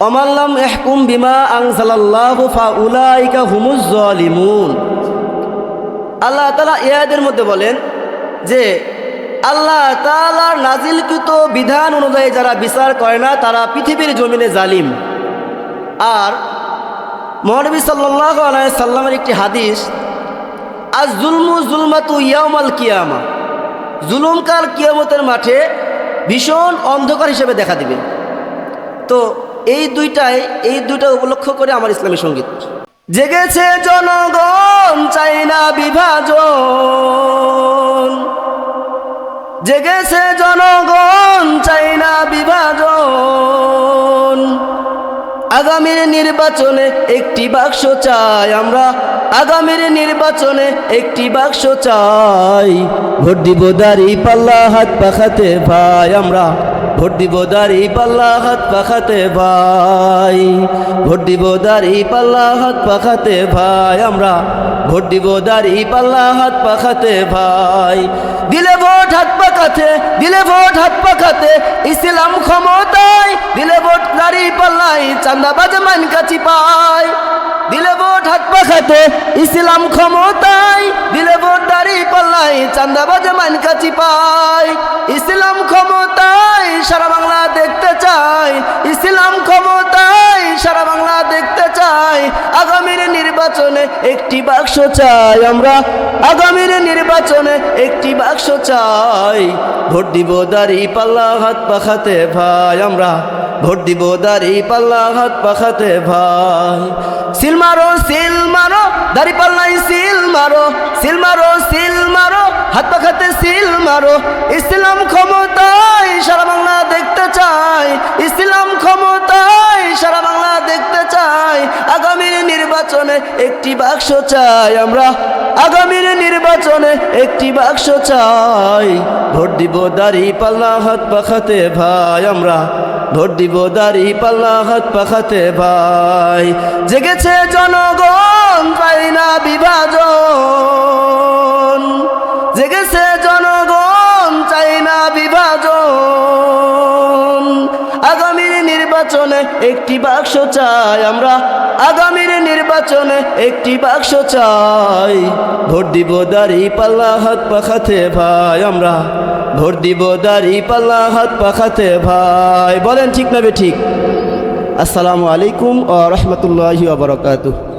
অমাল্লাম এহকুম বিমা আংসালাল্লাহু ফাউলাইকা হুমুজ জালিমুন। আল্লাহ তাআলা ইয়াদের মধ্যে বলেন যে, আল্লাহ তাআলার নাজিলকৃত বিধান অনুযায়ী যারা বিচার করে না, তারা পৃথিবীর জমিনে জালিম। আর মহানবী সাল্লাল্লাহু আলাইহি সাল্লামের একটি হাদিস আজ জুলমু জুলমাতু ইয়াউমাল কিয়ামা। জুলুমকাল কিয়ামতের মাঠে ভীষণ অন্ধকার হিসেবে দেখা দিবে। তো এই দুইটাই, এই দুইটা উপলক্ষ করে আমার ইসলামী সংগীত। জেগেছে জনগণ, চাই না বিভাজন। জেগেছে জনগণ আগামীর নির্বাচনে একটি বাক্স চাই আমরা। আগামীর নির্বাচনে একটি বাক্স চাই। ভোট দিব দাঁড়ি পাল্লা, হাত পাখাতে ভাই আমরা। ভোট দিব দাঁড়ি পাল্লা, হাত পাখাতে ভাই। ভোট দিব দাঁড়ি পাল্লা, হাত পাখাতে ভাই আমরা। ভোট দিব দাঁড়ি পাল্লা, হাত পাখাতে ভাই। দিলে ভোট, হাত পাখাতে দিলে ভোট, হাত পাখাতে ইসলাম ক্ষমতায় দিলে চান্দাবাজ মান কাছি পায়। দিলে ভোট হাত পাখাতে ইসলাম ক্ষমতায়। দিলে ভোট দাঁড়ি পাল্লাই চান্দাবাজ মান কাছি পায়। ইসলাম ক্ষমতায় সারা বাংলা দেখতে চাই ইসলাম ক্ষমতায় সারা বাংলা দেখতে চাই আগামীর নির্বাচনে একটি বাক্স চাই আমরা। আগামীর নির্বাচনে একটি বাক্স চাই। ভোট দিব দাঁড়ি পাল্লা হাত পাখাতে ভাই আমরা। ভোট দিব দাঁড়ি পাল্লা, হাত পাখাতে ভাই। সিল মারো সিল মারো, দাড়ি পাল্লাই সিল মারো। সিল মারো সিল মারো, হাত পাখাতে সিল মারো। ইসলাম ক্ষমতায় সারা বাংলা দেখতে চাই। ইসলাম ক্ষমতায় সারা বাংলা দেখতে চাই। আগামীর নির্বাচনে একটি বাক্স চাই আমরা। আগামীর নির্বাচনে একটি বাক্স চাই। ভোট দিব দাড়ি পাল্লা, হাত পাখাতে ভাই আমরা। ভোট দিব দাড়ি পাল্লা, হাত পাখাতে ভাই। জেগেছে জনগণ, পাই না বিভাজন। জেগেছে জনগণ, চাই না বিভাজন। নির্বাচনে একটি বাক্স চাই। আমরা আগামীর নির্বাচনে একটি বাক্স চাই। ভোট দিব দাড়ি পাল্লা হাত পাখাতে ভাই। আমরা ভোট দিব দাড়ি পাল্লা হাত পাখাতে ভাই। বলেন ঠিক না ঠিক। আসসালামু আলাইকুম ও রহমতুল্লাহি বারকাতুহ।